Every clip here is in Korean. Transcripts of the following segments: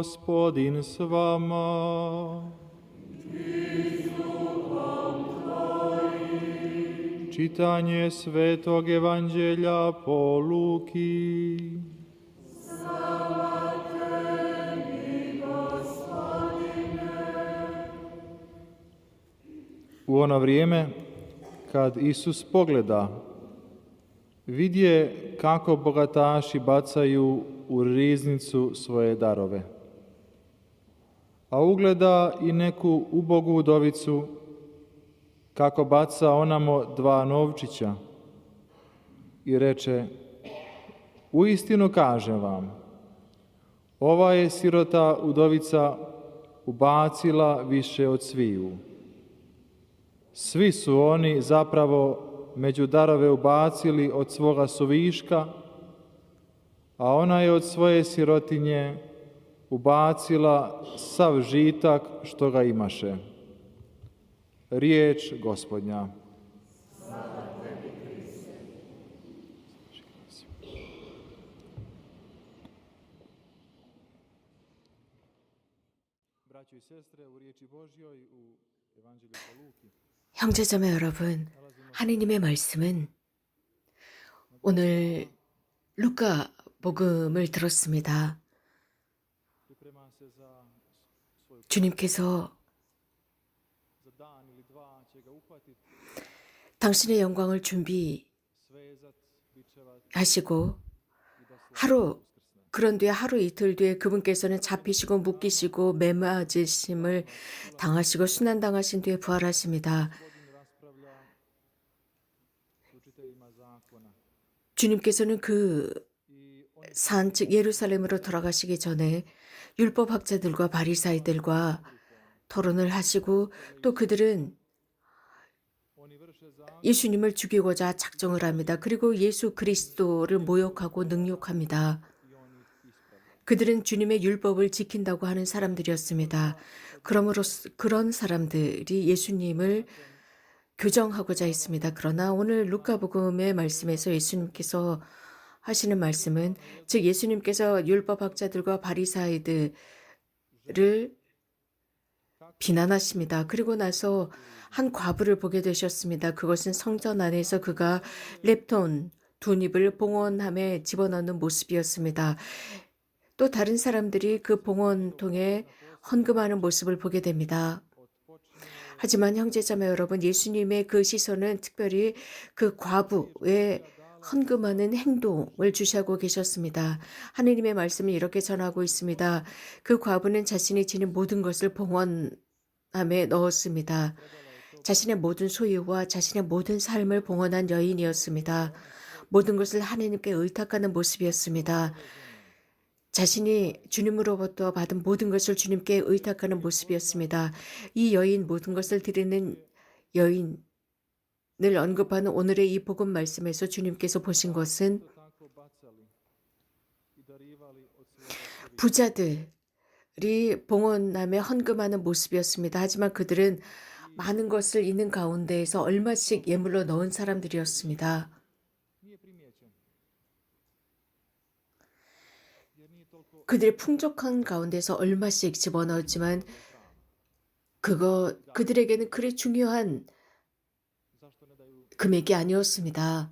gospodin s vama. Čitanje Svetog Evanđelja po Luki. U ono vrijeme kad Isus pogleda, vidje kako bogataši bacaju u riznicu svoje darove. A ugleda i neku ubogu udovicu kako baca onamo dva novčića i reče, u istinu kažem vam, ova je sirota udovica ubacila više od sviju. Svi su oni zapravo među darove ubacili od svoga suviška, a ona je od svoje sirotinje ubacila sav žitak što ga imaše. Riječ gospodnja. Braćo i sestre, u riječi Božjoj u Evanđelju po Luki 형제자매 여러분, 하느님의 말씀은 오늘 루카 복음을 들었습니다. 주님께서 당신의 영광을 준비하시고 하루 그런 뒤에 하루 이틀 뒤에 그분께서는 잡히시고 묶이시고 매맞으심을 당하시고 순환당하신 뒤에 부활하십니다. 주님께서는 그 i oni 산, 즉 예루살렘으로 돌아가시기 전에 율법학자들과 바리사이들과 토론을 하시고 또 그들은 예수님을 죽이고자 작정을 합니다. 그리고 예수 그리스도를 모욕하고 능욕합니다. 그들은 주님의 율법을 지킨다고 하는 사람들이었습니다. 그러므로 그런 사람들이 예수님을 교정하고자 했습니다. 그러나 오늘 루카복음의 말씀에서 예수님께서 하시는 말씀은 즉 예수님께서 율법학자들과 바리사이들을 비난하십니다. 그리고 나서 한 과부를 보게 되셨습니다. 그것은 성전 안에서 그가 랩톤 두 입을 봉헌함에 집어넣는 모습이었습니다. 또 다른 사람들이 그 봉헌통에 헌금하는 모습을 보게 됩니다. 하지만 형제자매 여러분, 예수님의 그 시선은 특별히 그 과부의 헌금하는 행동을 주시하고 계셨습니다. 하느님의 말씀을 이렇게 전하고 있습니다. 그 과부는 자신이 지닌 모든 것을 봉헌함에 넣었습니다. 자신의 모든 소유와 자신의 모든 삶을 봉헌한 여인이었습니다. 모든 것을 하느님께 의탁하는 모습이었습니다. 자신이 주님으로부터 받은 모든 것을 주님께 의탁하는 모습이었습니다. 이 여인 모든 것을 드리는 여인 을 언급하는 오늘의 이 복음 말씀에서 주님께서 보신 것은 부자들이 봉헌함에 헌금하는 모습이었습니다. 하지만 그들은 많은 것을 있는 가운데에서 얼마씩 예물로 넣은 사람들이었습니다. 그들의 풍족한 가운데서 얼마씩 집어넣었지만 그거 그들에게는 그리 중요한 금액이 아니었습니다.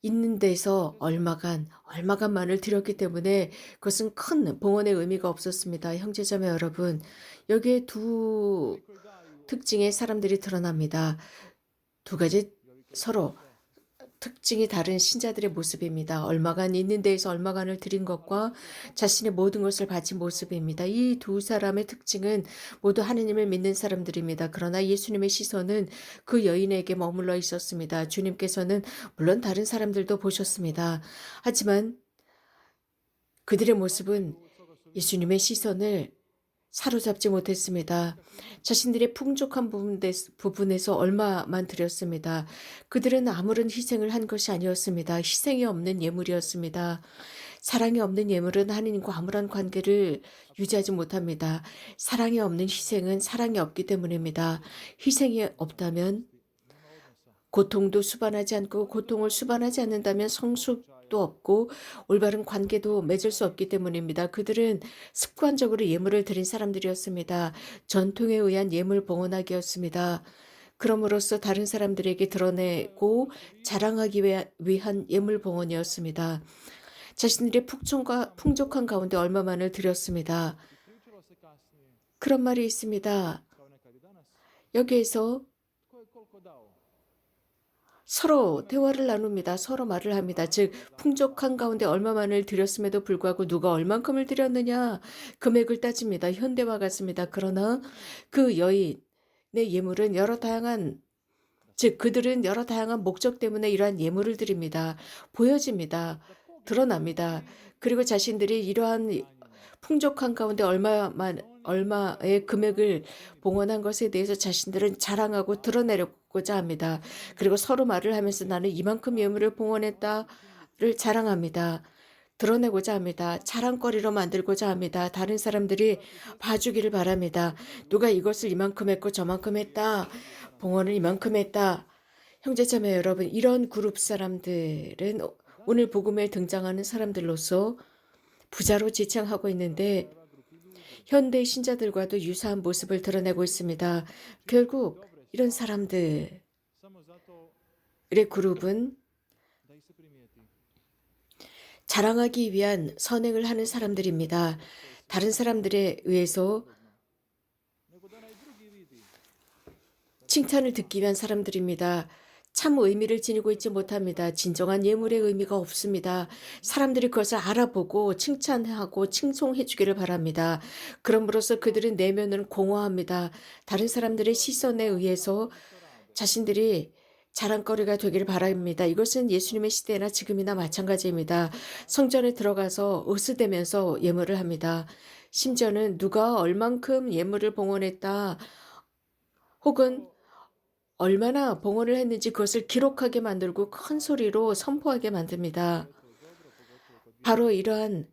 있는 데서 얼마간 얼마간만을 들였기 때문에 그것은 큰 봉헌의 의미가 없었습니다. 형제자매 여러분, 여기에 두 특징의 사람들이 드러납니다. 두 가지 서로 특징이 다른 신자들의 모습입니다. 얼마간 있는 데에서 얼마간을 드린 것과 자신의 모든 것을 바친 모습입니다. 이 두 사람의 특징은 모두 하느님을 믿는 사람들입니다. 그러나 예수님의 시선은 그 여인에게 머물러 있었습니다. 주님께서는 물론 다른 사람들도 보셨습니다. 하지만 그들의 모습은 예수님의 시선을 사로잡지 못했습니다. 자신들의 풍족한 부분에서 얼마만 드렸습니다. 그들은 아무런 희생을 한 것이 아니었습니다. 희생이 없는 예물이었습니다. 사랑이 없는 예물은 하느님과 아무런 관계를 유지하지 못합니다. 사랑이 없는 희생은 사랑이 없기 때문입니다. 희생이 없다면 고통도 수반하지 않고 고통을 수반하지 않는다면 성숙 생각도 없고 올바른 관계도 맺을 수 없기 때문입니다. 그들은 습관적으로 예물을 드린 사람들이었습니다. 전통에 의한 예물 봉헌하기였습니다. 그럼으로써 다른 사람들에게 드러내고 자랑하기 위한 예물 봉헌이었습니다. 자신들의 풍족과 풍족한 가운데 얼마만을 드렸습니다. 그런 말이 있습니다. 여기에서 서로 대화를 나눕니다. 서로 말을 합니다. 즉 풍족한 가운데 얼마만을 드렸음에도 불구하고 누가 얼만큼을 드렸느냐 금액을 따집니다. 현대와 같습니다. 그러나 그 여인의 예물은 여러 다양한 즉 그들은 여러 다양한 목적 때문에 이러한 예물을 드립니다. 보여집니다. 드러납니다. 그리고 자신들이 이러한 풍족한 가운데 얼마만 얼마의 금액을 봉헌한 것에 대해서 자신들은 자랑하고 드러내려고자 합니다. 그리고 서로 말을 하면서 나는 이만큼 예물을 봉헌했다를 자랑합니다. 드러내고자 합니다. 자랑거리로 만들고자 합니다. 다른 사람들이 봐주기를 바랍니다. 누가 이것을 이만큼 했고 저만큼 했다. 봉헌을 이만큼 했다. 형제자매 여러분, 이런 그룹 사람들은 오늘 복음에 등장하는 사람들로서 부자로 지칭하고 있는데 현대 신자들과도 유사한 모습을 드러내고 있습니다. 결국 이런 사람들의 그룹은. 자랑하기 위한 선행을 하는 사람들입니다. 다른 사람들에 의해서 칭찬을 듣기 위한 사람들입니다. 참 의미를 지니고 있지 못합니다. 진정한 예물의 의미가 없습니다. 사람들이 그것을 알아보고 칭찬하고 칭송해 주기를 바랍니다. 그럼으로써 그들은 내면은 공허합니다. 다른 사람들의 시선에 의해서 자신들이 자랑거리가 되기를 바랍니다. 이것은 예수님의 시대나 지금이나 마찬가지입니다. 성전에 들어가서 으스대면서 예물을 합니다. 심지어는 누가 얼만큼 예물을 봉헌했다 혹은 얼마나 봉헌을 했는지 그것을 기록하게 만들고 큰 소리로 선포하게 만듭니다. 바로 이러한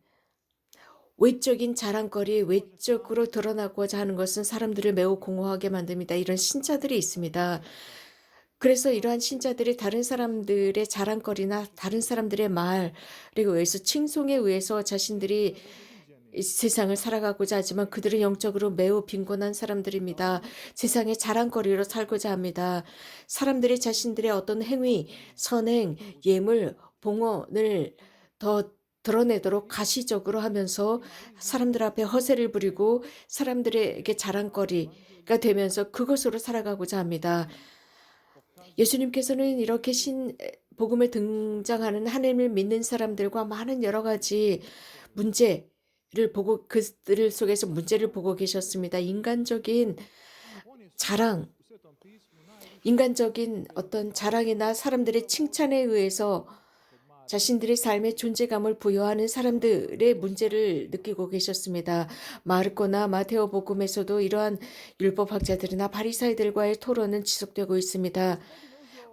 외적인 자랑거리, 외적으로 드러나고자 하는 것은 사람들을 매우 공허하게 만듭니다. 이런 신자들이 있습니다. 그래서 이러한 신자들이 다른 사람들의 자랑거리나 다른 사람들의 말에 의해서 칭송에 의해서 자신들이 이 세상을 살아가고자 하지만 그들은 영적으로 매우 빈곤한 사람들입니다. 세상의 자랑거리로 살고자 합니다. 사람들이 자신들의 어떤 행위, 선행, 예물, 봉헌을 더 드러내도록 가시적으로 하면서 사람들 앞에 허세를 부리고 사람들에게 자랑거리가 되면서 그것으로 살아가고자 합니다. 예수님께서는 이렇게 신 복음에 등장하는 하나님을 믿는 사람들과 많은 여러 가지 문제 를 보고 그들 속에서 문제를 보고 계셨습니다. 인간적인 자랑, 인간적인 어떤 자랑이나 사람들의 칭찬에 의해서 자신들의 삶의 존재감을 부여하는 사람들의 문제를 느끼고 계셨습니다. 마르코나 마테오 복음에서도 이러한 율법학자들이나 바리사이들과의 토론은 지속되고 있습니다.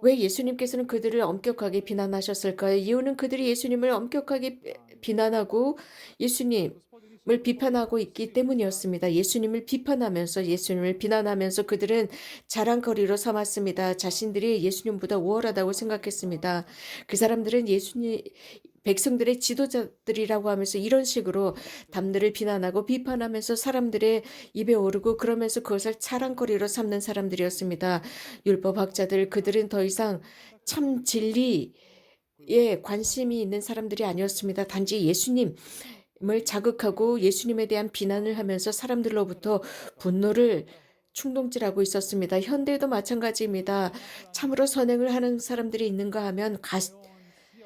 왜 예수님께서는 그들을 엄격하게 비난하셨을까요? 이유는 그들이 예수님을 엄격하게 비난하고 예수님을 비판하고 있기 때문이었습니다. 예수님을 비판하면서 예수님을 비난하면서 그들은 자랑거리로 삼았습니다. 자신들이 예수님보다 우월하다고 생각했습니다. 그 사람들은 예수님 백성들의 지도자들이라고 하면서 이런 식으로 남들을 비난하고 비판하면서 사람들의 입에 오르고 그러면서 그것을 자랑거리로 삼는 사람들이었습니다. 율법학자들 그들은 더 이상 참 진리에 관심이 있는 사람들이 아니었습니다. 단지 예수님 을 자극하고 예수님에 대한 비난을 하면서 사람들로부터 분노를 충동질하고 있었습니다. 현대에도 마찬가지입니다. 참으로 선행을 하는 사람들이 있는가 하면 가,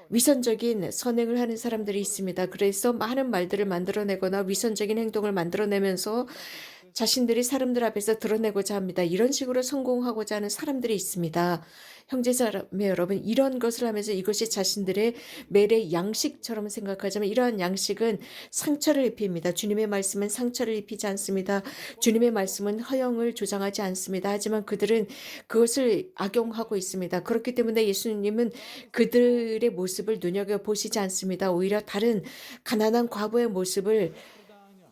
위선적인 선행을 하는 사람들이 있습니다. 그래서 많은 말들을 만들어내거나 위선적인 행동을 만들어내면서 자신들이 사람들 앞에서 드러내고자 합니다. 이런 식으로 성공하고자 하는 사람들이 있습니다. 형제 자매 여러분, 이런 것을 하면서 이것이 자신들의 매의 양식처럼 생각하지만 이러한 양식은 상처를 입힙니다. 주님의 말씀은 상처를 입히지 않습니다. 주님의 말씀은 허영을 조장하지 않습니다. 하지만 그들은 그것을 악용하고 있습니다. 그렇기 때문에 예수님은 그들의 모습을 눈여겨 보시지 않습니다. 오히려 다른 가난한 과부의 모습을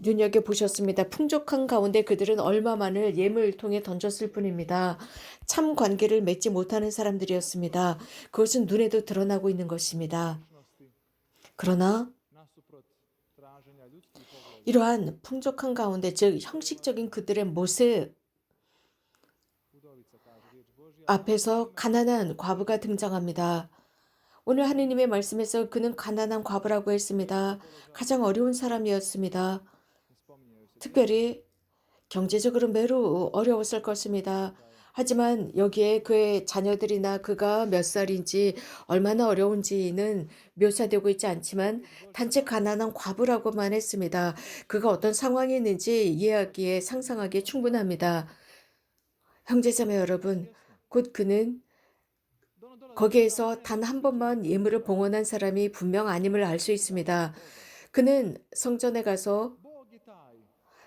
눈여겨 보셨습니다. 풍족한 가운데 그들은 얼마만을 예물통에 던졌을 뿐입니다. 참 관계를 맺지 못하는 사람들이었습니다. 그것은 눈에도 드러나고 있는 것입니다. 그러나 이러한 풍족한 가운데 즉 형식적인 그들의 모습 앞에서 가난한 과부가 등장합니다. 오늘 하느님의 말씀에서 그는 가난한 과부라고 했습니다. 가장 어려운 사람이었습니다. 특별히 경제적으로 매우 어려웠을 것입니다. 하지만 여기에 그의 자녀들이나 그가 몇 살인지 얼마나 어려운지는 묘사되고 있지 않지만 단체 가난한 과부라고만 했습니다. 그가 어떤 상황이 있는지 이해하기에 상상하기에 충분합니다. 형제자매 여러분, 곧 그는 거기에서 단 한 번만 예물을 봉헌한 사람이 분명 아님을 알 수 있습니다. 그는 성전에 가서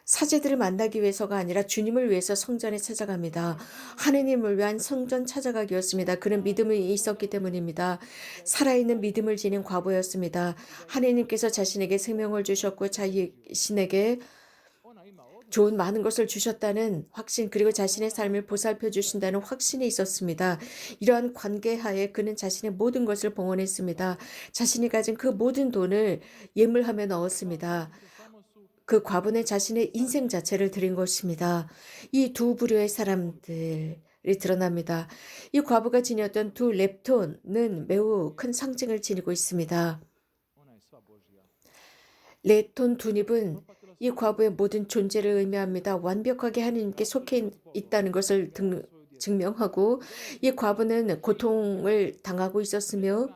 사제들을 만나기 위해서가 아니라 주님을 위해서 성전에 찾아갑니다. 하느님을 위한 성전 찾아가기였습니다. 그는 믿음이 있었기 때문입니다. 살아있는 믿음을 지닌 과부였습니다. 하느님께서 자신에게 생명을 주셨고 자신에게 좋은 많은 것을 주셨다는 확신 그리고 자신의 삶을 보살펴 주신다는 확신이 있었습니다. 이러한 관계하에 그는 자신의 모든 것을 봉헌했습니다. 자신이 가진 그 모든 돈을 예물하며 넣었습니다. 그 과부는 자신의 인생 자체를 드린 것입니다. 이 두 부류의 사람들 이 드러납니다. 이 과부가 지녔던 두 렙톤은 매우 큰 상징을 지니고 있습니다. 렙톤 두닙은 이 과부의 모든 존재를 의미합니다. 완벽하게 하나님께 속해 있다는 것을 등, 증명하고 이 과부는 고통을 당하고 있었으며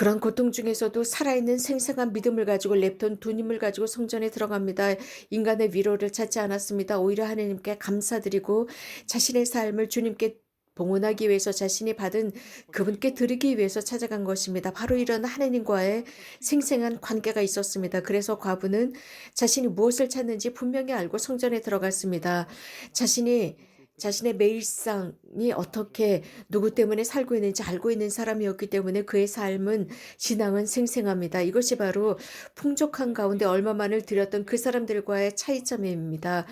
그런 고통 중에서도 살아있는 생생한 믿음을 가지고 랩톤 두님을 가지고 성전에 들어갑니다. 인간의 위로를 찾지 않았습니다. 오히려 하나님께 감사드리고 자신의 삶을 주님께 봉헌하기 위해서 자신이 받은 그분께 드리기 위해서 찾아간 것입니다. 바로 이런 하나님과의 생생한 관계가 있었습니다. 그래서 과부는 자신이 무엇을 찾는지 분명히 알고 성전에 들어갔습니다. 자신이 자신의 매일상이 어떻게 누구 때문에 살고 있는지 알고 있는 사람이었기 때문에 그의 삶은 신앙은 생생합니다. 이것이 바로 풍족한 가운데 얼마만을 드렸던 그 사람들과의 차이점입니다.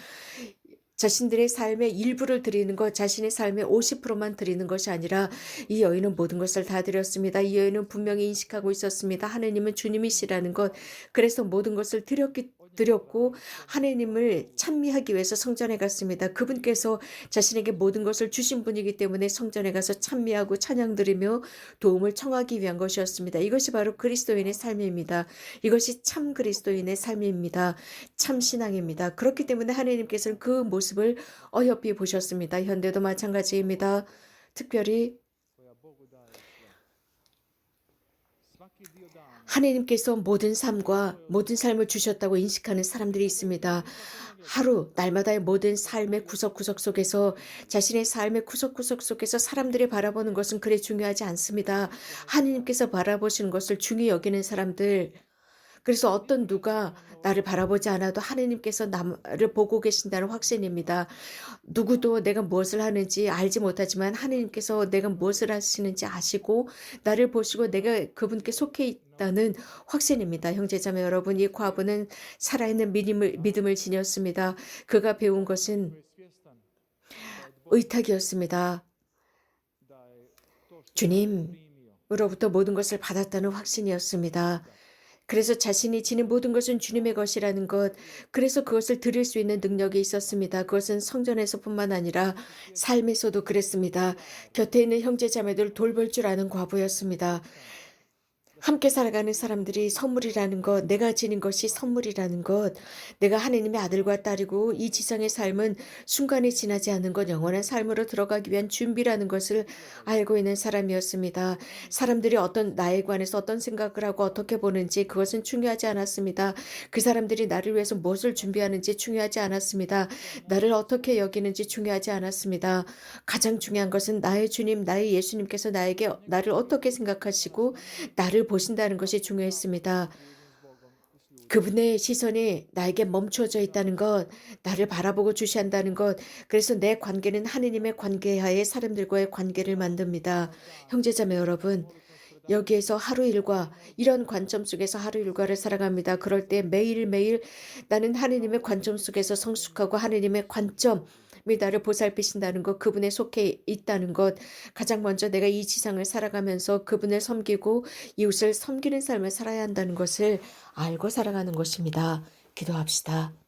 자신들의 삶의 일부를 드리는 것, 자신의 삶의 50%만 드리는 것이 아니라 이 여인은 모든 것을 다 드렸습니다. 이 여인은 분명히 인식하고 있었습니다. 하느님은 주님이시라는 것. 그래서 모든 것을 드렸기 드렸고 하나님을 찬미하기 위해서 성전에 갔습니다. 그분께서 자신에게 모든 것을 주신 분이기 때문에 성전에 가서 찬미하고 찬양 드리며 도움을 청하기 위한 것이었습니다. 이것이 바로 그리스도인의 삶입니다. 이것이 참 그리스도인의 삶입니다. 참 신앙입니다. 그렇기 때문에 하나님께서는 그 모습을 어여삐 보셨습니다. 현대도 마찬가지입니다. 특별히 하나님께서 모든 삶과 모든 삶을 주셨다고 인식하는 사람들이 있습니다. 하루 날마다의 모든 삶의 구석구석 속에서 자신의 삶의 구석구석 속에서 사람들이 바라보는 것은 그리 중요하지 않습니다. 하나님께서 바라보시는 것을 중히 여기는 사람들 그래서 어떤 누가 나를 바라보지 않아도 하나님께서 나를 보고 계신다는 확신입니다. 누구도 내가 무엇을 하는지 알지 못하지만 하나님께서 내가 무엇을 하시는지 아시고 나를 보시고 내가 그분께 속해 있다는 확신입니다. 형제자매 여러분, 이 과부는 살아있는 믿음을, 믿음을 지녔습니다. 그가 배운 것은 의탁이었습니다. da je to što 주님, primio 으로부터 모든 것을 받았다는 확신이었습니다. 그래서 자신이 지닌 모든 것은 주님의 것이라는 것, 그래서 그것을 드릴 수 있는 능력이 있었습니다. 그것은 성전에서뿐만 아니라 삶에서도 그랬습니다. 곁에 있는 형제 자매들 돌볼 줄 아는 과부였습니다. 함께 살아가는 사람들이 선물이라는 것, 내가 지닌 것이 선물이라는 것, 내가 하나님의 아들과 딸이고 이 지상의 삶은 순간에 지나지 않는 것, 영원한 삶으로 들어가기 위한 준비라는 것을 알고 있는 사람이었습니다. 사람들이 어떤 나에 관해서 어떤 생각을 하고 어떻게 보는지 그것은 중요하지 않았습니다. 그 사람들이 나를 위해서 무엇을 준비하는지 중요하지 않았습니다. 나를 어떻게 여기는지 중요하지 않았습니다. 가장 중요한 것은 나의 주님, 나의 예수님께서 나에게 나를 어떻게 생각하시고 나를 보신다는 것이 중요했습니다. 그분의 시선이 나에게 멈춰져 있다는 것, 나를 바라보고 주시한다는 것, 그래서 내 관계는 하느님의 관계하에 사람들과의 관계를 만듭니다. 형제자매 여러분, 여기에서 하루 일과 이런 관점 속에서 하루 일과를 살아갑니다. 그럴 때 매일매일 나는 하느님의 관점 속에서 성숙하고 하느님의 관점, 나를 보살피신다는 것, 그분에 속해 있다는 것, 가장 먼저 내가 이 지상을 살아가면서 그분을 섬기고 이웃을 섬기는 삶을 살아야 한다는 것을 알고 살아가는 것입니다. 기도합시다.